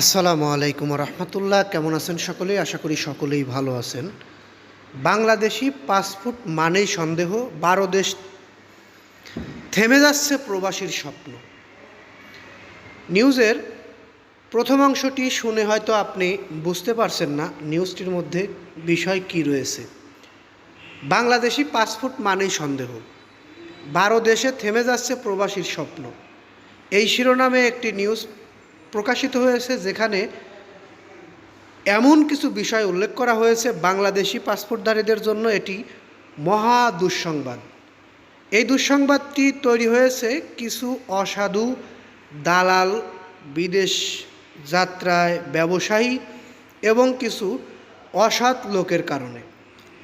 আসসালামু আলাইকুম রহমতুল্লাহ কেমন আছেন সকলেই আশা করি সকলেই ভালো আছেন। বাংলাদেশি পাসপোর্ট মানেই সন্দেহ, বারো দেশ থেমে যাচ্ছে প্রবাসীর স্বপ্ন। নিউজের প্রথম অংশটি শুনে হয়তো আপনি বুঝতে পারছেন না নিউজটির মধ্যে বিষয় কি রয়েছে। বাংলাদেশি পাসপোর্ট মানেই সন্দেহ। বারো দেশে থেমে যাচ্ছে প্রবাসীর স্বপ্ন। এই শিরোনামে একটি নিউজ প্রকাশিত হয়েছে যেখানে এমন কিছু বিষয় উল্লেখ করা হয়েছে বাংলাদেশি পাসপোর্টধারীদের জন্য এটি মহা দুঃসংবাদ। এই দুঃসংবাদটি তৈরি হয়েছে কিছু অসাধু দালাল, বিদেশ যাত্রায় ব্যবসায়ী এবং কিছু অসৎ লোকের কারণে।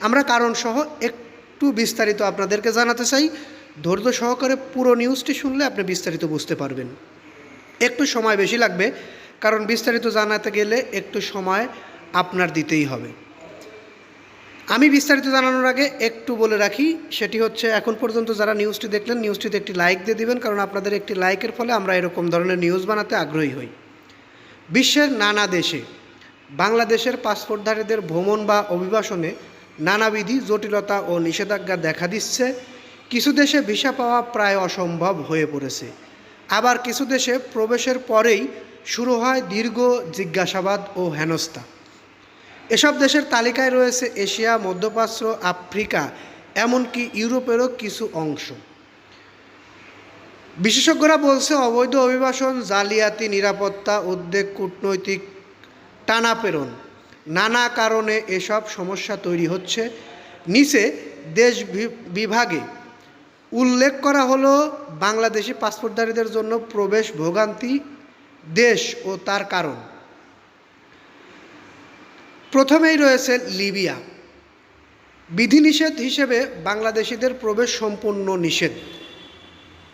আমরা কারণসহ একটু বিস্তারিত আপনাদেরকে জানাতে চাই। ধৈর্য সহকারে পুরো নিউজটি শুনলে আপনি বিস্তারিত বুঝতে পারবেন। একটু সময় বেশি লাগবে, কারণ বিস্তারিত জানাতে গেলে একটু সময় আপনার দিতেই হবে। আমি বিস্তারিত জানানোর আগে একটু বলে রাখি, সেটি হচ্ছে এখন পর্যন্ত যারা নিউজটি দেখলেন, নিউজটিতে একটি লাইক দিয়ে দিবেন, কারণ আপনাদের একটি লাইকের ফলে আমরা এরকম ধরনের নিউজ বানাতে আগ্রহী হই। বিশ্বের নানা দেশে বাংলাদেশের পাসপোর্টধারীদের ভ্রমণ বা অভিবাসনে নানাবিধি জটিলতা ও নিষেধাজ্ঞা দেখা দিচ্ছে। কিছু দেশে ভিসা পাওয়া প্রায় অসম্ভব হয়ে পড়েছে। আবার কিছু দেশে প্রবেশের পরেই শুরু হয় দীর্ঘ জিজ্ঞাসাবাদ ও হেনস্থা। এসব দেশের তালিকায় রয়েছে এশিয়া, মধ্যপ্রাচ্য, আফ্রিকা, এমনকি ইউরোপেরও কিছু অংশ। বিশেষজ্ঞরা বলছে, অবৈধ অভিবাসন, জালিয়াতি, নিরাপত্তা, উদ্বেগ, কূটনৈতিক টানাপেরণ, নানা কারণে এসব সমস্যা তৈরি হচ্ছে। নিচে দেশ বিভাগে উল্লেখ করা হলো বাংলাদেশি পাসপোর্টধারীদের জন্য প্রবেশ ভোগান্তি, দেশ ও তার কারণ। প্রথমেই রয়েছে লিবিয়া। বিধিনিষেধ হিসেবে বাংলাদেশিদের প্রবেশ সম্পূর্ণ নিষেধ।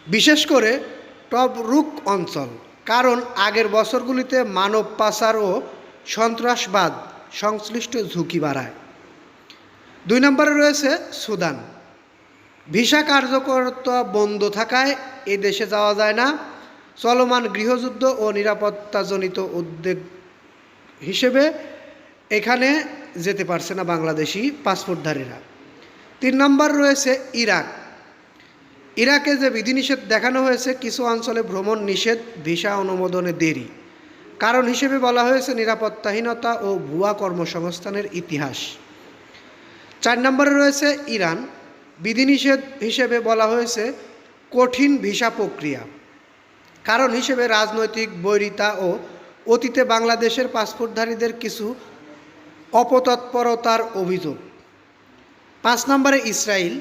বিশেষ করে টবরুক অঞ্চল, কারণ আগের বছরগুলিতে মানব পাচার ও সন্ত্রাসবাদ সংশ্লিষ্ট ঝুঁকি বাড়ায়। দুই নম্বরে রয়েছে সুদান। ভিসা কার্যকরতা বন্ধ থাকায় এ দেশে যাওয়া যায় না। চলমান গৃহযুদ্ধ ও নিরাপত্তাজনিত উদ্বেগ হিসেবে এখানে যেতে পারছে না বাংলাদেশি পাসপোর্টধারীরা। তিন নম্বর রয়েছে ইরাক। ইরাকে যে বিধিনিষেধ দেখানো হয়েছে, কিছু অঞ্চলে ভ্রমণ নিষেধ, ভিসা অনুমোদনে দেরি। কারণ হিসেবে বলা হয়েছে নিরাপত্তাহীনতা ও ভুয়া কর্মসংস্থানের ইতিহাস। চার নম্বরে রয়েছে ইরান। বিধিনিষেধ হিসেবে বলা হয়েছে কঠিন ভিসা প্রক্রিয়া। কারণ হিসেবে রাজনৈতিক বৈরিতা ও অতীতে বাংলাদেশের পাসপোর্টধারীদের কিছু অপতৎপরতার অভিযোগ। পাঁচ নম্বরে ইসরায়েল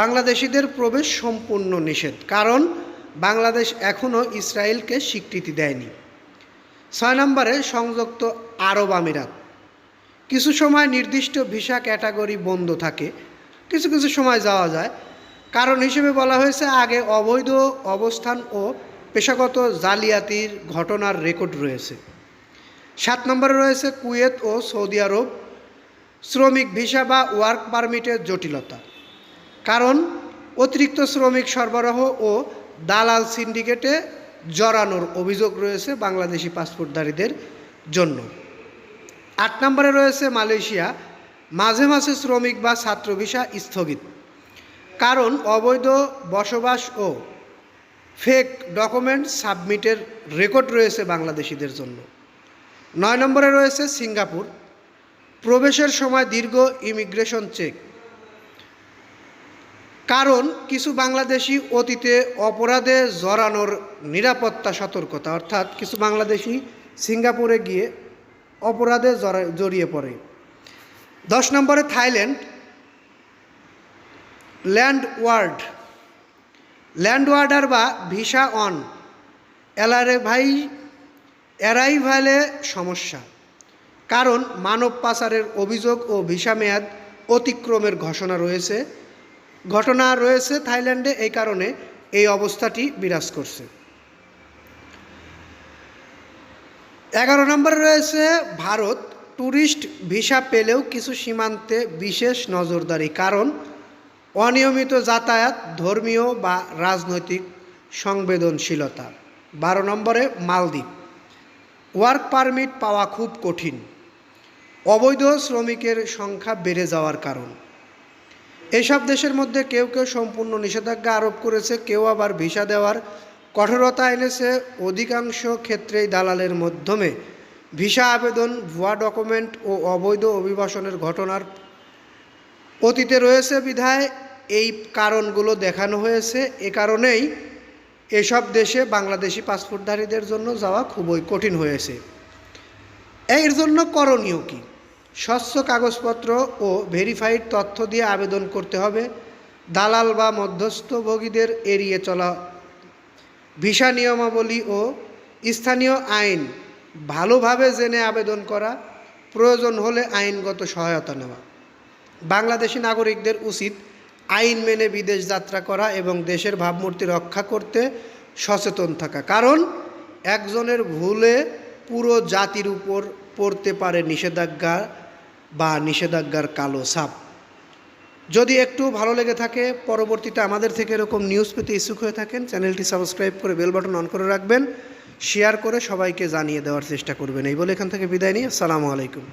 বাংলাদেশিদের প্রবেশ সম্পূর্ণ নিষেধ, কারণ বাংলাদেশ এখনও ইসরায়েলকে স্বীকৃতি দেয়নি। ছয় নম্বরে সংযুক্ত আরব আমিরাত। কিছু সময় নির্দিষ্ট ভিসা ক্যাটাগরি বন্ধ থাকে কিছু কিছু সময় যাওয়া যায়। কারণ হিসেবে বলা হয়েছে, আগে অবৈধ অবস্থান ও পেশাগত জালিয়াতির ঘটনার রেকর্ড রয়েছে। সাত নম্বরে রয়েছে কুয়েত ও সৌদি আরব শ্রমিক ভিসা বা ওয়ার্ক পারমিটের জটিলতা। কারণ অতিরিক্ত শ্রমিক সরবরাহ ও দালাল সিন্ডিকেটে জড়ানোর অভিযোগ রয়েছে বাংলাদেশি পাসপোর্টধারীদের জন্য। আট নম্বরে রয়েছে মালয়েশিয়া মাঝে মাঝে শ্রমিক বা ছাত্র ভিসা স্থগিত। কারণ অবৈধ বসবাস ও ফেক ডকুমেন্ট সাবমিটের রেকর্ড রয়েছে বাংলাদেশিদের জন্য। নয় নম্বরে রয়েছে সিঙ্গাপুর। প্রবেশের সময় দীর্ঘ ইমিগ্রেশন চেক। কারণ কিছু বাংলাদেশি অতীতে অপরাধে জড়ানোর নিরাপত্তা সতর্কতা, অর্থাৎ কিছু বাংলাদেশি সিঙ্গাপুরে গিয়ে অপরাধে জড়া- জড়িয়ে পড়ে। দশ নম্বরে Thailand. Land border land order বা ভিসা অন। এলারে ভাই অ্যারাইভালে সমস্যা। কারণ মানব পাচারের অভিযোগ ও ভিসা মেয়াদ অতিক্রমের ঘোষণা রয়েছে। ঘটনা রয়েছে থাইল্যান্ডে, এই কারণে এই অবস্থাটি বিরাজ করছে। এগারো নম্বরে রয়েছে ভারত। ট্যুরিস্ট ভিসা পেলেও কিছু সীমান্তে বিশেষ নজরদারি, কারণ অনিয়মিত যাতায়াত, ধর্মীয় বা রাজনৈতিক সংবেদনশীলতা। বারো নম্বরে মালদ্বীপ। ওয়ার্ক পারমিট পাওয়া খুব কঠিন। অবৈধ শ্রমিকের সংখ্যা বেড়ে যাওয়ার কারণ। এসব দেশের মধ্যে কেউ কেউ সম্পূর্ণ নিষেধাজ্ঞা আরোপ করেছে, কেউ আবার ভিসা দেওয়ার কঠোরতা এনেছে। অধিকাংশ ক্ষেত্রেই দালালের মাধ্যমে ভিসা আবেদন, ভুয়া ডকুমেন্ট ও অবৈধ অভিবাসনের ঘটনার অতীতে রয়েছে বিধায় এই কারণগুলো দেখানো হয়েছে। এ কারণেই এসব দেশে বাংলাদেশি পাসপোর্টধারীদের জন্য যাওয়া খুবই কঠিন হয়েছে। এর জন্য করণীয় কি? স্বচ্ছ কাগজপত্র ও ভেরিফাইড তথ্য দিয়ে আবেদন করতে হবে। দালাল বা মধ্যস্থভোগীদের এড়িয়ে চলা, ভিসা নিয়মাবলী ও স্থানীয় আইন ভালোভাবে জেনে আবেদন করা প্রয়োজন হলে আইনগত সহায়তা নেওয়া। বাংলাদেশি নাগরিকদের উচিত আইন মেনে বিদেশ যাত্রা করা এবং দেশের ভাবমূর্তি রক্ষা করতে সচেতন থাকা। কারণ একজনের ভুলে পুরো জাতির উপর পড়তে পারে নিষেধাজ্ঞা বা নিষেধাজ্ঞার কালো ছাপ যদি একটু ভালো লেগে থাকে, পরবর্তীতে আমাদের থেকে এরকম নিউজ পেতে ইচ্ছুক হয়ে থাকেন, চ্যানেলটি সাবস্ক্রাইব করে বেল বাটন অন করে রাখবেন শেয়ার করে সবাইকে জানিয়ে দেওয়ার চেষ্টা করবেন। এই বলে এখান থেকে বিদায় নিই। আসসালামু আলাইকুম।